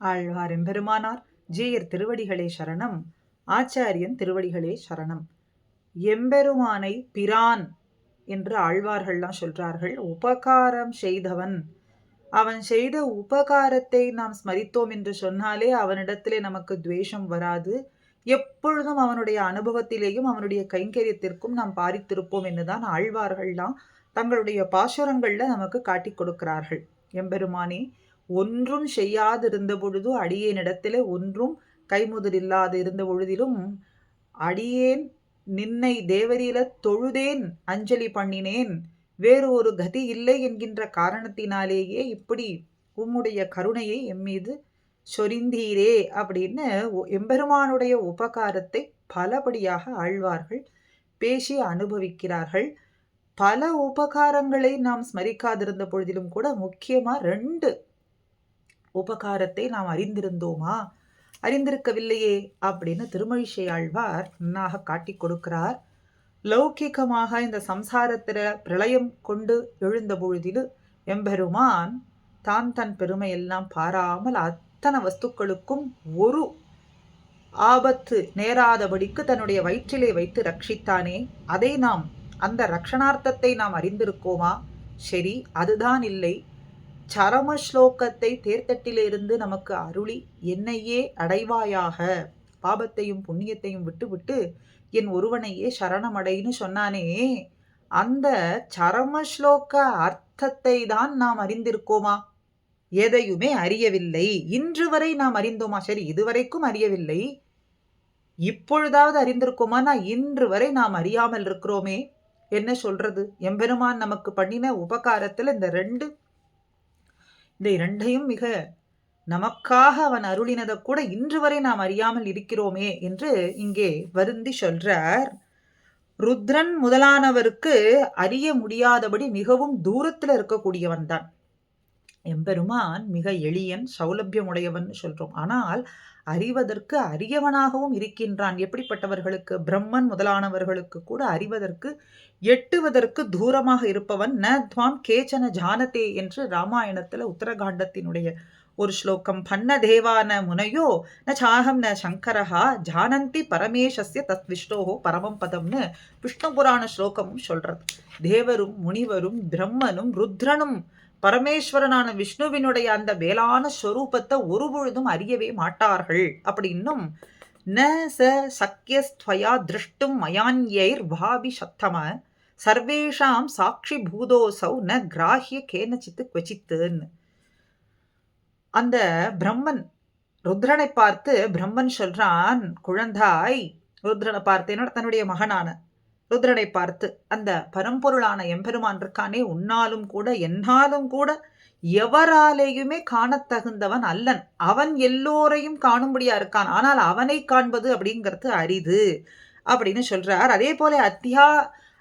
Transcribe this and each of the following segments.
ஆழ்வார் எம்பெருமானார் ஜீயர் திருவடிகளே சரணம் ஆச்சாரியன் திருவடிகளே சரணம். எம்பெருமானை பிரான் என்று ஆழ்வார்கள்லாம் சொல்றார்கள். உபகாரம் செய்தவன். அவன் செய்த உபகாரத்தை நாம் ஸ்மரித்தோம் என்று சொன்னாலே அவனிடத்திலே நமக்கு துவேஷம் வராது. எப்பொழுதும் அவனுடைய அனுபவத்திலேயும் அவனுடைய கைங்கரியத்திற்கும் நாம் பாரித்திருப்போம் என்றுதான் ஆழ்வார்கள்லாம் தங்களுடைய பாசுரங்களில் நமக்கு காட்டிக் கொடுக்கிறார்கள். எம்பெருமானே ஒன்றும் செய்யாதிருந்த பொழுது அடியேனிடத்திலே ஒன்றும் கைமுதலில்லாது இருந்த பொழுதிலும் அடியேன் நின்னை தேவரீல தொழுதேன் அஞ்சலி பண்ணினேன் வேறு ஒரு கதி இல்லை என்கின்ற காரணத்தினாலேயே இப்படி உம்முடைய கருணையை எம்மீது சொரிந்தீரே அப்படின்னு எம்பெருமானுடைய உபகாரத்தை பலபடியாக ஆழ்வார்கள் பேசி அனுபவிக்கிறார்கள். பல உபகாரங்களை நாம் ஸ்மரிக்காதிருந்த பொழுதிலும் கூட முக்கியமாக ரெண்டு உபகாரத்தை நாம் அறிந்திருந்தோமா? அறிந்திருக்கவில்லையே அப்படின்னு திருமழிசை ஆழ்வார் நன்னாக காட்டி கொடுக்கிறார். லௌகிகமாக இந்த சம்சாரத்தில் பிரளயம் கொண்டு எழுந்த பொழுதில் எம்பெருமான் தான் தன் பெருமையெல்லாம் பாராமல் அத்தனை வஸ்துக்களுக்கும் ஒரு ஆபத்து நேராதபடிக்கு தன்னுடைய வயிற்றிலே வைத்து ரட்சித்தானே? அதை நாம் அந்த ரக்ஷணார்த்தத்தை நாம் அறிந்திருக்கோமா? சரி அதுதான் இல்லை. சரம ஸ்லோகத்தை தேர்தட்டிலிருந்து நமக்கு அருளி என்னையே அடைவாயாக. பாபத்தையும் புண்ணியத்தையும் விட்டுவிட்டு என் ஒருவனையே சரணமடைன்னு சொன்னானே. அந்த சரம ஸ்லோக அர்த்தத்தை தான் நாம் அறிந்திருக்கோமா? எதையுமே அறியவில்லை. இன்று வரை நாம் அறிந்தோமா? சரி இதுவரைக்கும் அறியவில்லை. இப்பொழுதாவது அறிந்திருக்கோமானா இன்று வரை நாம் அறியாமல் இருக்கிறோமே. என்ன சொல்றது? எம்பெருமான் நமக்கு பண்ணின உபகாரத்தில் இந்த ரெண்டு இந்த இரண்டையும் மிக நமக்காக அவன் அருளினதை கூட இன்று வரை நாம் அறியாமல் இருக்கிறோமே என்று இங்கே வருந்தி சொல்றார். ருத்ரன் முதலானவருக்கு அறிய முடியாதபடி மிகவும் தூரத்தில் இருக்கக்கூடியவன் தான் எம்பெருமான் மிக எளியன் சௌலபியமுடையவன் சொல்றோம். ஆனால் அறிவதற்கு அரியவனாகவும் இருக்கின்றான். எப்படிப்பட்டவர்களுக்கு? பிரம்மன் முதலானவர்களுக்கு கூட அறிவதற்கு எட்டுவதற்கு தூரமாக இருப்பவன் ந துவாம் கேச்சன ஜானதே என்று ராமாயணத்துல உத்தரகாண்டத்தினுடைய ஒரு ஸ்லோகம். பண்ண தேவான முனையோ ந சாகம் ந சங்கரஹா ஜானந்தி பரமேஷஸ்ய தத் விஷ்ணோஹோ பரமம் பதம்னு விஷ்ணு புராண ஸ்லோகமும் சொல்றது. தேவரும் முனிவரும் பிரம்மனும் ருத்ரனும் பரமேஸ்வரனான விஷ்ணுவினுடைய அந்த வேளான ஸ்வரூபத்தை ஒரு பொழுதும் அறியவே மாட்டார்கள். அப்படின்னும் ந ச சக்கியஸ்துவயா திருஷ்டும் மயான்யைர் பாபி சத்தம சர்வேஷாம் சாட்சி பூதோசௌ ந கிராஹிய கேனச்சித்து குவச்சித்துன்னு. அந்த பிரம்மன் ருத்ரனை பார்த்து பிரம்மன் சொல்றான் குழந்தாய் ருத்ரனை பார்த்து என்னோட தன்னுடைய மகனான. ருத்ரனை பார்த்து அந்த பரம்பொருளான எம்பெருமான் இருக்கானே உன்னாலும் கூட என்னாலும் கூட எவராலேயுமே காணத்தகுந்தவன் அல்லன். அவன் எல்லோரையும் காணும்படியா இருக்கான். ஆனால் அவனை காண்பது அப்படிங்கிறது அரிது அப்படின்னு சொல்றார். அதே போல அத்தியா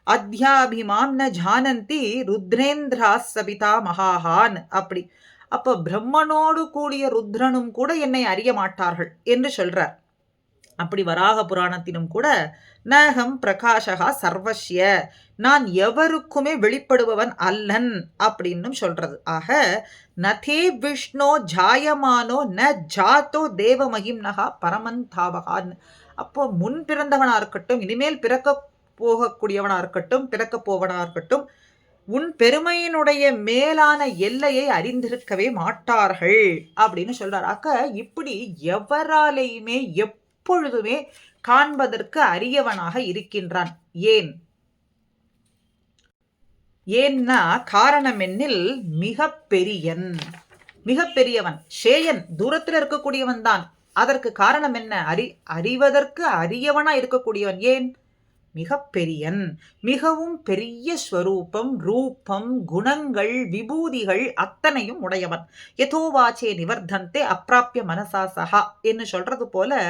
அத்தியாபிமாம் ந ஜானந்தி ருத்ரேந்திரா சபிதா மகாஹான் அப்படி. அப்ப பிரம்மனோடு கூடிய ருத்ரனும் கூட என்னை அறிய மாட்டார்கள் என்று சொல்றார். அப்படி வராக புராணத்திலும் கூட நகம் பிரகாஷகா சர்வஸ்ய நான் எவருக்குமே வெளிப்படுபவன் அல்லன் அப்படின்னும் சொல்றது. ஆக நதே விஷ்ணோ ஜாயமானோ ந ஜாத்தோ தேவ மகிம்னகா பரமன் தாவகான் அப்போ முன் பிறந்தவனா இருக்கட்டும் இனிமேல் பிறக்க போகக்கூடியவனா இருக்கட்டும் பிறக்க போவனா இருக்கட்டும் உன் பெருமையினுடைய மேலான எல்லையை அறிந்திருக்கவே மாட்டார்கள் அப்படின்னு சொல்றார். அக்க இப்படி எவராலேயுமே எப்பொழுதுமே காண்பதற்கு அரியவனாக இருக்கின்றான். ஏன்? ஏன்னா காரணம் என்னில் மிக பெரியன் மிக பெரியவன் ஷேயன் தூரத்தில் இருக்கக்கூடியவன் தான் அதற்கு காரணம் என்ன? அறி அறிவதற்கு அரியவனா இருக்கக்கூடியவன். ஏன்? மிக பெரியன் மிகவும் பெரிய ஸ்வரூபம் ரூபம் குணங்கள் விபூதிகள் அத்தனையும் உடையவன். எதோவாச்சே நிவர்த்தந்தே அப்பிராப்பிய மனசா சஹா என்று சொல்றது போல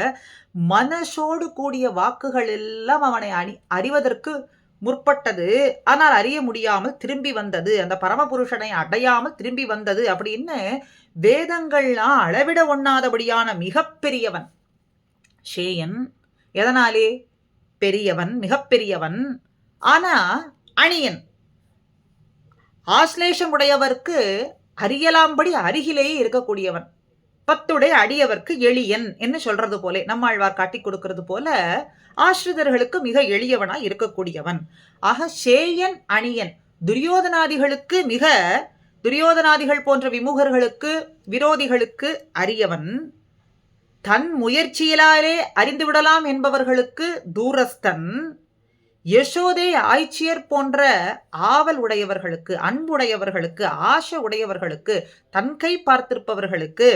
மனசோடு கூடிய வாக்குகள் எல்லாம் அவனை அணி அறிவதற்கு முற்பட்டது. ஆனால் அறிய முடியாமல் திரும்பி வந்தது. அந்த பரமபுருஷனை அடையாமல் திரும்பி வந்தது அப்படின்னு வேதங்கள்லாம் அளவிட ஒண்ணாதபடியான மிகப்பெரியவன். ஷேயன் எதனாலே? பெரியவன் மிகப்பெரியவன் ஆனா அணியன். ஆஸ்லேஷம் உடையவர்க்கு அறியலாம்படி அருகிலேயே இருக்கக்கூடியவன். பத்துடைய அடியவர்க்கு எளியன் என்று சொல்றது போலே நம்மாழ்வார் காட்டி கொடுக்கிறது போல ஆசிரிதர்களுக்கு மிக எளியவனாய் இருக்கக்கூடியவன். ஆக சேயன் அணியன் துரியோதனாதிகளுக்கு மிக துரியோதனாதிகள் போன்ற விமுகர்களுக்கு விரோதிகளுக்கு அரியவன். தன் முயற்சியிலாலே அறிந்துவிடலாம் என்பவர்களுக்கு தூரஸ்தன் யசோதே ஆய்ச்சியர் போன்ற ஆவல் உடையவர்களுக்கு அன்புடையவர்களுக்கு ஆசை உடையவர்களுக்கு தன் கை பார்த்திருப்பவர்களுக்கு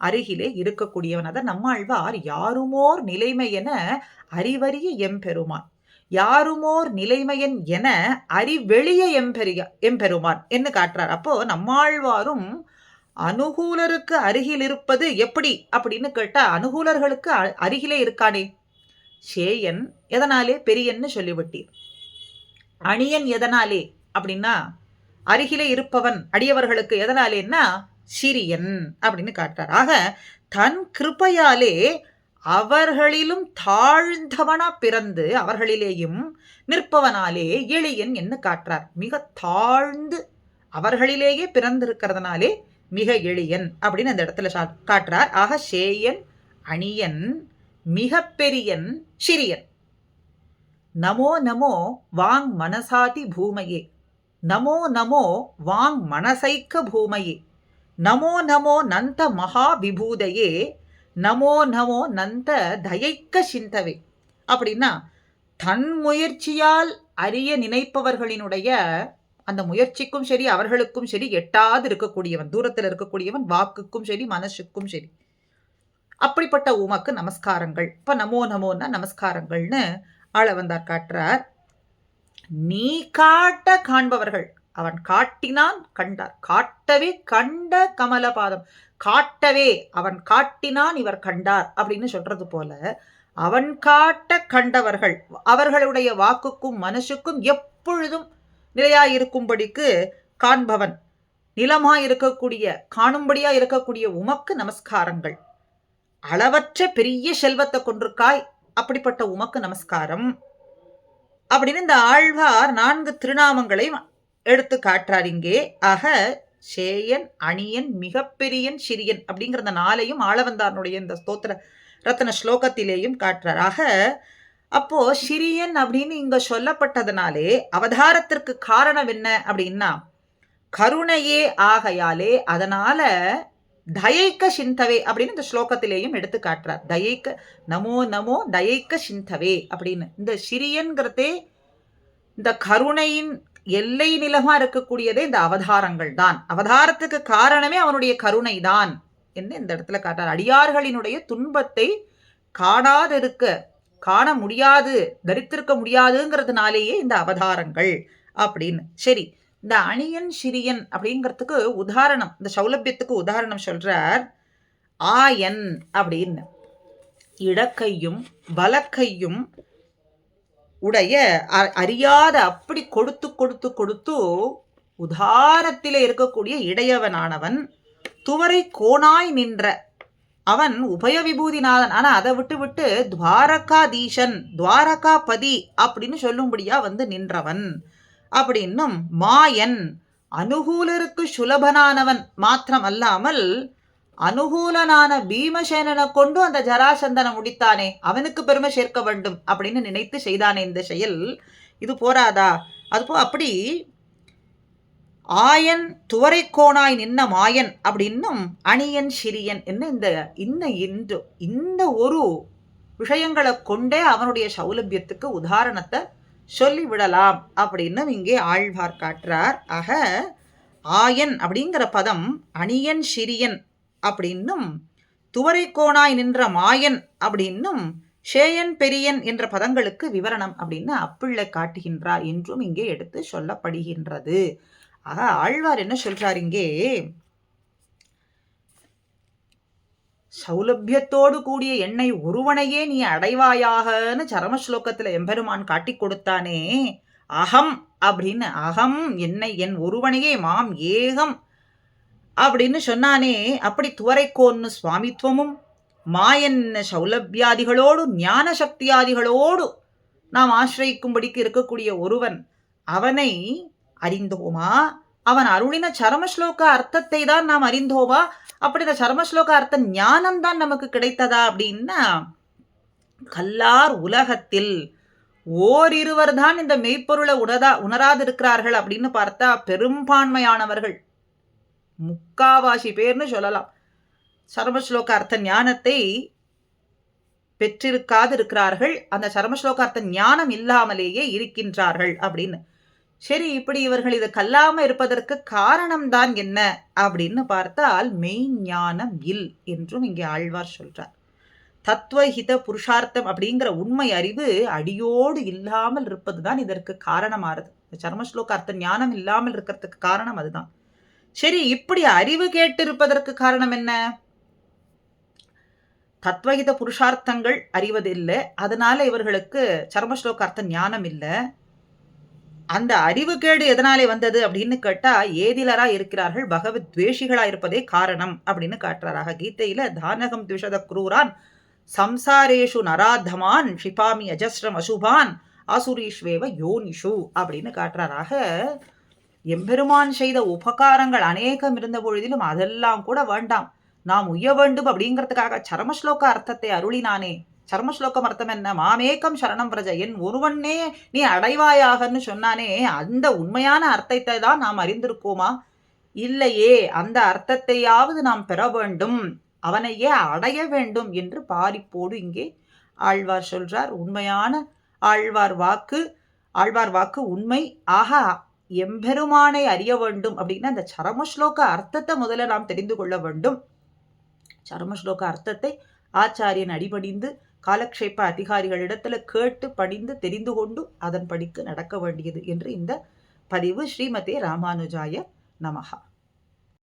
அருகிலே இருக்கக்கூடியவன். அதை நம்மாழ்வார் யாருமோர் நிலைமை என அறிவறிய எம்பெருமான். யாருமோர் நிலைமையன் என அறிவெளிய எம்பெரிய எம்பெருமான் என்று காட்டுறார். அப்போ நம்மாழ்வாரும் அனுகூலருக்கு அருகில் இருப்பது எப்படி? அப்படின்னு கேட்டா அனுகூலர்களுக்கு அருகிலே இருக்கானே. சேயன் எதனாலே? பெரியன்னு சொல்லிவிட்டீர். அணியன் எதனாலே? அப்படின்னா அருகிலே இருப்பவன் அடியவர்களுக்கு எதனாலேன்னா சிறியன் அப்படின்னு காட்டுறார். ஆக தன் கிருப்பையாலே அவர்களிலும் தாழ்ந்தவனா பிறந்து அவர்களிலேயும் நிற்பவனாலே எளியன் என்று காட்டுறார். மிக தாழ்ந்து அவர்களிலேயே பிறந்திருக்கிறதுனாலே மிக எளியன் அப்படின்னு அந்த இடத்துல காட்டுறார். ஆக சேயன் அணியன் மிக பெரியன் சிறியன். நமோ நமோ வாங் மனசாதி பூமையே. நமோ நமோ வாங் மனசைக்க பூமையே. நமோ நமோ நந்த மகா விபூதையே நமோ நமோ நந்த தயைக்க சிந்தவே. அப்படின்னா தன் முயற்சியால் அறிய நினைப்பவர்களினுடைய அந்த முயற்சிக்கும் சரி அவர்களுக்கும் சரி எட்டாது இருக்கக்கூடியவன் தூரத்தில் இருக்கக்கூடியவன் வாக்குக்கும் சரி மனசுக்கும் சரி. அப்படிப்பட்ட உமக்கு நமஸ்காரங்கள். இப்போ நமோ நமோன்னா நமஸ்காரங்கள்னு ஆளவந்தார் காட்டுறார். நீ காட்ட காண்பவர்கள். அவன் காட்டினான் கண்டார். காட்டவே கண்ட கமலபாதம். காட்டவே. அவன் காட்டினான் இவர் கண்டார். அப்படின்னு சொல்றது போல அவன் காட்ட கண்டவர்கள் அவர்களுடைய வாக்குக்கும் மனசுக்கும் எப்பொழுதும் நிலையாயிருக்கும்படிக்கு காண்பவன். நிலமா இருக்கக்கூடிய காணும்படியா இருக்கக்கூடிய உமக்கு நமஸ்காரங்கள். அளவற்ற பெரிய செல்வத்தை கொண்டிருக்காய் அப்படிப்பட்ட உமக்கு நமஸ்காரம். அப்படின்னு இந்த ஆழ்வார் நான்கு திருநாமங்களை எடுத்து காட்டுறார் இங்கே. ஆக சேயன் அணியன் மிகப்பெரியன் சிறியன் அப்படிங்கிற அந்த நாளையும் ஆளவந்தாரனுடைய இந்த ஸ்தோத்திர ரத்ன ஸ்லோகத்திலேயும் காட்டுறார். ஆக அப்போ சிரியன் அப்படின்னு இங்க சொல்லப்பட்டதுனாலே அவதாரத்திற்கு காரணம் என்ன அப்படின்னா கருணையே ஆகையாலே அதனால தயைக்க சிந்தவே அப்படின்னு இந்த ஸ்லோகத்திலேயும் எடுத்து காட்டுறார். தயைக்க நமோ நமோ தயைக்க சிந்தவே அப்படின்னு. இந்த சிறியன்கிறதே இந்த கருணையின் எல்லை நிலமா இருக்கக்கூடியதே இந்த அவதாரங்கள் தான். அவதாரத்துக்கு காரணமே அவனுடைய கருணை தான் என்று இந்த இடத்துல காட்டார் அடியார்களினுடைய துன்பத்தை காணாதிருக்க காண முடியாது தரித்திருக்க முடியாதுங்கிறதுனாலேயே இந்த அவதாரங்கள் அப்படின்னு. சரி இந்த அணியன் சிறியன் அப்படிங்கிறதுக்கு உதாரணம் இந்த சௌலபியத்துக்கு உதாரணம் சொல்றார் ஆயன் அப்படின்னு. இடக்கையும் வலக்கையும் உடைய அறியாத அப்படி கொடுத்து கொடுத்து கொடுத்து உதாரத்தில் இருக்கக்கூடிய இடையவனானவன் துவரை கோணாய் நின்ற அவன் உபய விபூதிநாதன் ஆனா அதை விட்டு விட்டு துவாரகாதீசன் துவாரகா பதி அப்படின்னு சொல்லும்படியா வந்து நின்றவன். அப்படின்னும் மாயன் அனுகூலருக்கு சுலபனானவன் மாத்திரம் அல்லாமல் அனுகூலனான பீமசேனனை கொண்டு அந்த ஜராசந்தனை முடித்தானே அவனுக்கு பெருமை சேர்க்க வேண்டும் அப்படின்னு நினைத்து செய்தானே இந்த செயல். இது போராதா? அதுபோ அப்படி ஆயன் துவரைக்கோணாய் நின்ன மாயன் அப்படின்னும் அணியன் சிறியன் என்ன இந்த இன்ன இன்று இந்த ஒரு விஷயங்களை கொண்டே அவனுடைய சௌலபியத்துக்கு உதாரணத்தை சொல்லிவிடலாம் அப்படின்னும் இங்கே ஆழ்வார் காட்டுறார். ஆக ஆயன் அப்படிங்கிற பதம் அணியன் சிறியன் அப்படின்னும் துவரைக்கோணாய் நின்ற மாயன் அப்படின்னும் ஷேயன் பெரியன் என்ற பதங்களுக்கு விவரணம் அப்படின்னு அப்பிள்ளை காட்டுகின்றார் என்றும் இங்கே எடுத்து சொல்லப்படுகின்றது. ஆக ஆழ்வார் என்ன சொல்றார் இங்கே? சௌலபியத்தோடு கூடிய என்னை ஒருவனையே நீ அடைவாயாகன்னு சரம ஸ்லோகத்தில் எம்பெருமான் காட்டி கொடுத்தானே. அகம் அப்படின்னு அகம் என்னை என் ஒருவனையே மாம் ஏகம் அப்படின்னு சொன்னானே. அப்படி துவரைக்கோன்னு சுவாமித்துவமும் மாயன் சௌலபியாதிகளோடு ஞான சக்தியாதிகளோடு நாம் ஆசிரியிக்கும்படிக்கு இருக்கக்கூடிய ஒருவன் அவனை அறிந்தோமா? அவன் அருளின சரமஸ்லோக அர்த்தத்தை தான் நாம் அறிந்தோமா? அப்படி இந்த சரமஸ்லோக அர்த்த ஞானம் தான் நமக்கு கிடைத்ததா அப்படின்னா கல்லார் உலகத்தில் ஓரிருவர் தான் இந்த மெய்ப்பொருளை உணரா உணராதிருக்கிறார்கள் அப்படின்னு பார்த்தா பெரும்பான்மையானவர்கள். முக்காவாசி பேர்னு சொல்லலாம். சர்மஸ்லோக அர்த்த ஞானத்தை பெற்றிருக்காது இருக்கிறார்கள் அந்த சர்மஸ்லோக அர்த்த ஞானம் இல்லாமலேயே இருக்கின்றார்கள் அப்படின்னு. சரி இப்படி இவர்கள் இதை கல்லாம இருப்பதற்கு காரணம் தான் என்ன? அப்படின்னு பார்த்தால் மெய் ஞானம் இல் என்றும் இங்கே ஆழ்வார் சொல்றார். தத்துவஹித புருஷார்த்தம் அப்படிங்கிற உண்மை அறிவு அடியோடு இல்லாமல் இருப்பது தான் இதற்கு காரணமாறுது சர்மஸ்லோக அர்த்த ஞானம் இல்லாமல் இருக்கிறதுக்கு காரணம் அதுதான். சரி இப்படி அறிவு கேட்டு இருப்பதற்கு காரணம் என்ன? தத்வகித புருஷார்த்தங்கள் அறிவதில்லை. அதனால இவர்களுக்கு சர்மஸ்லோக அர்த்த ஞானம் இல்லை. அந்த அறிவு கேடு எதனாலே வந்தது அப்படின்னு கேட்டா ஏதிலரா இருக்கிறார்கள் பகவத் துவேஷிகளா இருப்பதே காரணம் அப்படின்னு காட்டுறாராக. கீதையில தானகம் துஷத குரூரான் சம்சாரேஷு நராதமான் ஷிபாமி அஜஸ்ரம் அசுபான் அசுரீஷ்வேவ யோனிஷு அப்படின்னு காட்டுறாராக. எம்பெருமான் செய்த உபகாரங்கள் அநேகம் இருந்த பொழுதிலும் அதெல்லாம் கூட வேண்டாம். நாம் உய்ய வேண்டும் அப்படிங்கிறதுக்காக சரமஸ்லோக அர்த்தத்தை அருளினானே. சர்மஸ்லோகம் அர்த்தம் என்ன? மாமேக்கம் சரணம் பிரஜ. என் ஒருவனே நீ அடைவாயாகன்னு சொன்னானே அந்த உண்மையான அர்த்தத்தை தான் நாம் அறிந்திருக்கோமா? இல்லையே அந்த அர்த்தத்தையாவது நாம் பெற வேண்டும். அவனையே அடைய வேண்டும் என்று பாரிப்போடு இங்கே ஆழ்வார் சொல்றார். உண்மையான ஆழ்வார் வாக்கு ஆழ்வார் வாக்கு உண்மை. ஆகா எம்பெருமானை அறிய வேண்டும் அப்படின்னா அந்த சரமஸ்லோக அர்த்தத்தை முதல்ல நாம் தெரிந்து கொள்ள வேண்டும். சரமஸ்லோக அர்த்தத்தை ஆச்சாரியன் அடிபடிந்து காலக்ஷேப அதிகாரிகளிடத்துல கேட்டு படிந்து தெரிந்து கொண்டு அதன் படிக்கு நடக்க வேண்டியது என்று இந்த பதிவு ஸ்ரீமதே ராமானுஜாய நமகா